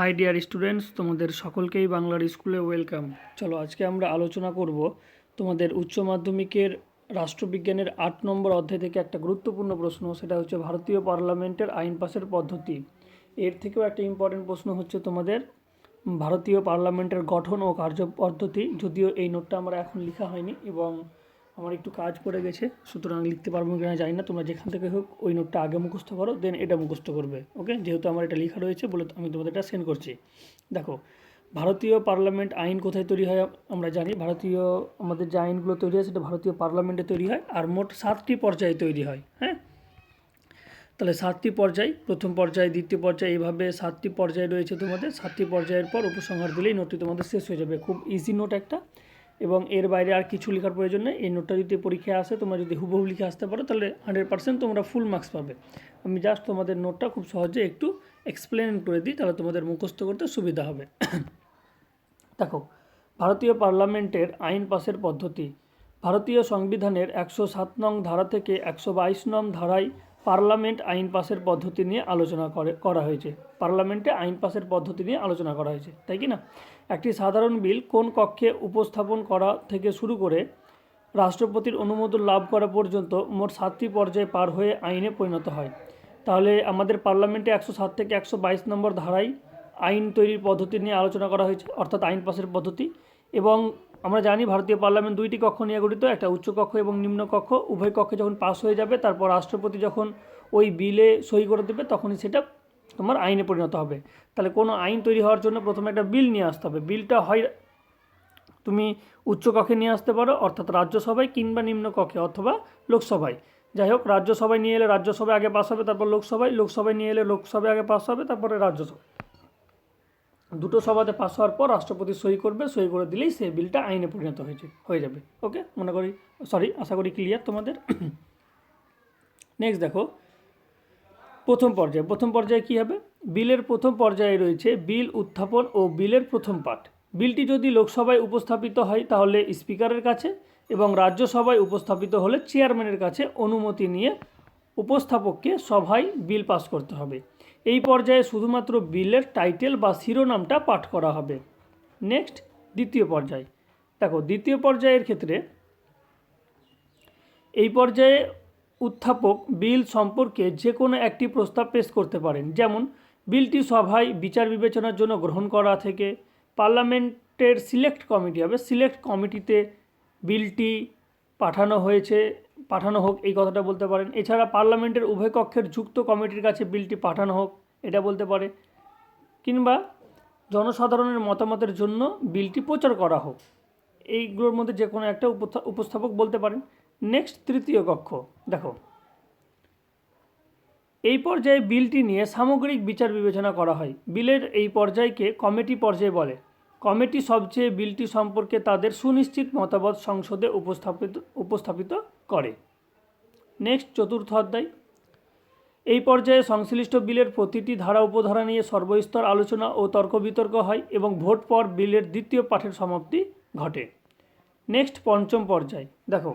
High dear students তোমাদের সকলকেই বাংলার স্কুলে ওয়েলকাম চলো, আজকে আমরা আলোচনা করব তোমাদের উচ্চ মাধ্যমিকের রাষ্ট্রবিজ্ঞানের আট নম্বর অধ্যায় থেকে একটা গুরুত্বপূর্ণ প্রশ্ন, সেটা হচ্ছে ভারতীয় পার্লামেন্টের আইন পাশের পদ্ধতি। এর থেকেও একটা ইম্পর্টেন্ট প্রশ্ন হচ্ছে তোমাদের ভারতীয় পার্লামেন্টের গঠন ও কার্য পদ্ধতি, যদিও এই নোটটা আমার এখন লেখা হয়নি এবং আমার একটু কাজ পড়ে গেছে, সুতরাং লিখতে পারব কিনা জানি না, তোমরা যেখান থেকে হোক ওই নোটটা আগে মুখস্থ করো দেন এটা মুখস্থ করবে ওকে যেহেতু আমার এটা লেখা রয়েছে বলে আমি তোমাদের এটা সেন্ড করছি। দেখো, ভারতীয় পার্লামেন্ট আইন কোথায় তৈরি হয় আমরা জানি, ভারতীয়, আমাদের যে আইনগুলো তৈরি হয় সেটা ভারতীয় পার্লামেন্টে তৈরি হয়, আর মোট সাতটি পর্যায়ে তৈরি হয় হ্যাঁ? তাহলে সাতটি পর্যায়, প্রথম পর্যায়, দ্বিতীয় পর্যায়ে, এইভাবে সাতটি পর্যায়ে রয়েছে তোমাদের, সাতটি পর্যায়ের পর উপসংহার দিলেই নোটটি তোমাদের শেষ হয়ে যাবে। খুব ইজি নোট একটা। এবং এর বাইরে আর কিছু লেখার প্রয়োজন নেই। এই নোটটা যদি পরীক্ষায় আসে, তোমরা যদি হুবহু লিখে আসতে পারো, তাহলে হান্ড্রেড পার্সেন্ট তোমরা ফুল মার্কস পাবে। আমি জাস্ট তোমাদের নোটটা খুব সহজে একটু এক্সপ্লেন করে দিই, তাহলে তোমাদের মুখস্থ করতে সুবিধা হবে। দেখো, ভারতীয় পার্লামেন্টের আইন পাশের পদ্ধতি। ভারতীয় সংবিধানের একশো সাত নং ধারা থেকে একশো বাইশ নং ধারায় পার্লামেন্ট আইন পাসের পদ্ধতি নিয়ে আলোচনা করে, করা হয়েছে। পার্লামেন্টে আইন পাসের পদ্ধতি নিয়ে আলোচনা করা হয়েছে, তাই কি না? একটি সাধারণ বিল কোন কক্ষে উপস্থাপন করা থেকে শুরু করে রাষ্ট্রপতির অনুমোদন লাভ করা পর্যন্ত মোট সাতটি পর্যায়ে পার হয়ে আইনে পরিণত হয়। তাহলে আমাদের পার্লামেন্টে একশো সাত থেকে একশো বাইশ নম্বর ধারায় আইন তৈরির পদ্ধতি নিয়ে আলোচনা করা হয়েছে, অর্থাৎ আইন পাসের পদ্ধতি, এবং আমরা জানি ভারতীয় পার্লামেন্ট দুইটি কক্ষ নিয়ে গঠিত, একটা উচ্চ কক্ষ এবং নিম্ন কক্ষ। উভয় কক্ষে যখন পাস হয়ে যাবে, তারপর রাষ্ট্রপতি যখন ওই বিলে সই করে দেবে, তখনই সেটা তোমার আইনে পরিণত হবে। তাহলে কোনো আইন তৈরি হওয়ার জন্য প্রথমে একটা বিল নিয়ে আসতে হবে। বিলটা হয়, তুমি উচ্চ কক্ষে নিয়ে আসতে পারো, অর্থাৎ রাজ্যসভায় কিংবা নিম্ন কক্ষে অথবা লোকসভায়। যাই হোক, রাজ্যসভায় নিয়ে এলে রাজ্যসভায় আগে পাস হবে, তারপর লোকসভায় লোকসভায় নিয়ে এলে লোকসভায় আগে পাস হবে, তারপরে রাজ্যসভা দুটো সভাতে পাস হওয়ার পর রাষ্ট্রপতি সই করবে, সই করে দিলেই সেই বিলটা আইনে পরিণত হয়েছে, হয়ে যাবে ওকে মনে করি সরি আশা করি ক্লিয়ার তোমাদের। নেক্সট দেখো, প্রথম পর্যায়ে প্রথম পর্যায়ে কী হবে? বিলের প্রথম পর্যায়ে রয়েছে বিল উত্থাপন ও বিলের প্রথম পাঠ। বিলটি যদি লোকসভায় উপস্থাপিত হয়, তাহলে স্পিকারের কাছে এবং রাজ্যসভায় উপস্থাপিত হলে চেয়ারম্যানের কাছে অনুমতি নিয়ে উপস্থাপককে সভায় বিল পাস করতে হবে। এই পর্যায়ে শুধুমাত্র বিলের টাইটেল বা শিরোনামটা পাঠ করা হবে। নেক্সট, দ্বিতীয় পর্যায়। দেখো, দ্বিতীয় পর্যায়ের ক্ষেত্রে এই পর্যায়ে উত্থাপক বিল সম্পর্কে যে কোনো একটি প্রস্তাব পেশ করতে পারেন। যেমন, বিলটি সভায় বিচার বিবেচনার জন্য গ্রহণ করা থেকে পার্লামেন্টের সিলেক্ট কমিটি হবে। সিলেক্ট কমিটিতে বিলটি পাঠানো হয়েছে। পাঠানো হোক, এই কথাটা বলতে পারেন। এছাড়া পার্লামেন্টের উভয় কক্ষের যুক্ত কমিটির কাছে বিলটি পাঠানো হোক, এটা বলতে পারে। কিংবা জনসাধারণের মতামতের জন্য বিলটি প্রচার করা হোক, এইগুলোর মধ্যে যে কোনো একটা উপস্থাপক বলতে পারেন। নেক্সট, তৃতীয় কক্ষ, দেখো। এই পর্যায়ে বিলটি নিয়ে সামগ্রিক বিচার বিবেচনা করা হয়। বিলের এই পর্যায়কে কমিটি পর্যায়ে বলে। কমিটি সবচেয়ে বিলটি সম্পর্কে তাদের সুনিশ্চিত মতামত সংসদে উপস্থাপিত উপস্থাপিত করে। নেক্সট চতুর্থ অধ্যায়। এই পর্যায়ে সংশ্লিষ্ট বিলের প্রতিটি ধারা উপধারা নিয়ে সর্বস্তর আলোচনা ও তর্ক বিতর্ক হয় এবং ভোট পর বিলের দ্বিতীয় পাঠের সমাপ্তি ঘটে। নেক্সট পঞ্চম পর্যায়। দেখো,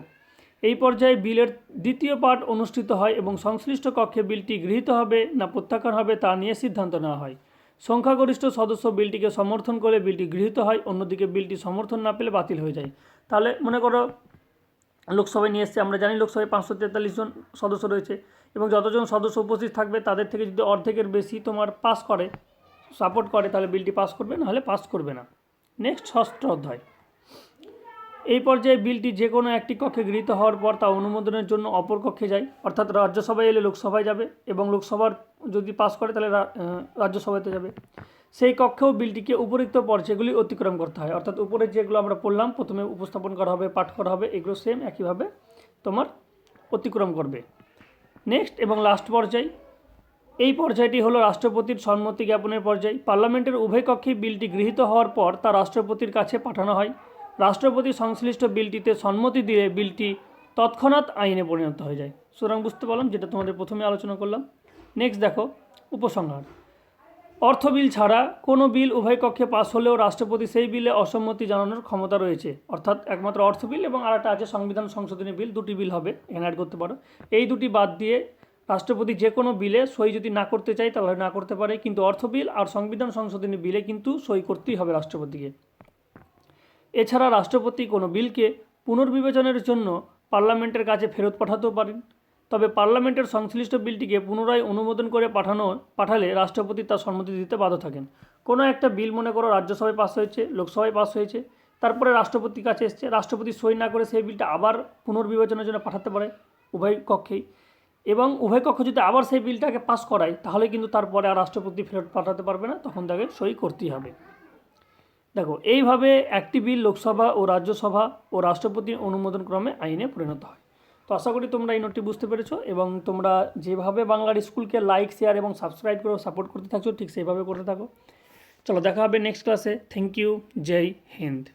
এই পর্যায়ে বিলের দ্বিতীয় পাঠ অনুষ্ঠিত হয় এবং সংশ্লিষ্ট কক্ষে বিলটি গৃহীত হবে না প্রত্যাখ্যান হবে তা নিয়ে সিদ্ধান্ত নেওয়া হয়। সংখ্যাগরিষ্ঠ সদস্য বিলটিকে সমর্থন করে বিলটি গৃহীত হয়, অন্যদিকে বিলটি সমর্থন না পেলে বাতিল হয়ে যায়। তাহলে মনে করো লোকসভায় নিয়ে এসছে। আমরা জানি লোকসভায় পাঁচশো তেতাল্লিশ জন সদস্য রয়েছে এবং যতজন সদস্য উপস্থিত থাকবে, তাদের থেকে যদি অর্ধেকের বেশি তোমার পাস করে, সাপোর্ট করে, তাহলে বিলটি পাস করবে, নাহলে পাস করবে না। নেক্সট, ষষ্ঠ অধ্যায়। এই পর্যায়ে বিলটি যে কোনো একটি কক্ষে গৃহীত হওয়ার পর তা অনুমোদনের জন্য অপর কক্ষে যায়। অর্থাৎ রাজ্যসভায় এলে লোকসভায় যাবে এবং লোকসভার যদি পাস করে তাহলে রাজ্যসভাতে যাবে। সেই কক্ষেও বিলটিকে উপরিক্ত পর্যায়গুলি অতিক্রম করতে হয়। অর্থাৎ উপরে যেগুলো আমরা পড়লাম, প্রথমে উপস্থাপন করা হবে, পাঠ করা হবে, এগুলো সেম একইভাবে তোমার অতিক্রম করবে। নেক্সট এবং লাস্ট পর্যায়। এই পর্যায়টি হলো রাষ্ট্রপতির সম্মতি জ্ঞাপনের পর্যায়। পার্লামেন্টের উভয় কক্ষে বিলটি গৃহীত হওয়ার পর তা রাষ্ট্রপতির কাছে পাঠানো হয়। রাষ্ট্রপতি সংশ্লিষ্ট বিলটিতে সম্মতি দিলে বিলটি তৎক্ষণাৎ আইনে পরিণত হয়ে যায়। সুতরাং বুঝতে পারলাম যেটা তোমাদের প্রথমে আলোচনা করলাম। নেক্সট দেখো, উপসংহার। অর্থ বিল ছাড়া কোনো বিল উভয় কক্ষে পাস হলেও রাষ্ট্রপতি সেই বিলে অসম্মতি জানানোর ক্ষমতা রয়েছে। অর্থাৎ একমাত্র অর্থ বিল এবং আরেকটা আছে সংবিধান সংশোধনী বিল, দুটি বিল হবে এখানে অ্যাড করতে পারো। এই দুটি বাদ দিয়ে রাষ্ট্রপতি যে কোনো বিলে সই যদি না করতে চায় তাহলে না করতে পারে, কিন্তু অর্থ বিল আর সংবিধান সংশোধনী বিলে কিন্তু সই করতেই হবে রাষ্ট্রপতিকে। এছাড়া রাষ্ট্রপতি কোনো বিলকে পুনর্বিবেচনের জন্য পার্লামেন্টের কাছে ফেরত পাঠাতেও পারেন। তবে পার্লামেন্টের সংশ্লিষ্ট বিলটিকে পুনরায় অনুমোদন করে পাঠানো, পাঠালে রাষ্ট্রপতি তার সম্মতি দিতে বাধ্য থাকেন। কোনো একটা বিল মনে করো রাজ্যসভায় পাস হয়েছে, লোকসভায় পাস হয়েছে, তারপরে রাষ্ট্রপতির কাছে এসছে, রাষ্ট্রপতি সই না করে সেই বিলটা আবার পুনর্বিবেচনার জন্য পাঠাতে পারে উভয় কক্ষেই। এবং উভয় কক্ষ যদি আবার সেই বিলটাকে পাস করায়, তাহলে কিন্তু তারপরে আর রাষ্ট্রপতি ফেরত পাঠাতে পারবে না, তখন তাকে সই করতেই হবে। দেখো, এইভাবে একটি বিল লোকসভা ও রাজ্যসভা ও রাষ্ট্রপতির অনুমোদন ক্রমে আইনে পরিণত হয়। আশা করি তোমরা এই নোটটি বুঝতে পেরেছ এবং তোমরা যেভাবে বাংলার স্কুলকে লাইক শেয়ার এবং সাবস্ক্রাইব করে সাপোর্ট করতে থাকছো, ঠিক সেইভাবে করতে থাকো। চলো দেখা হবে নেক্সট ক্লাসে থ্যাংক ইউ জয় হিন্দ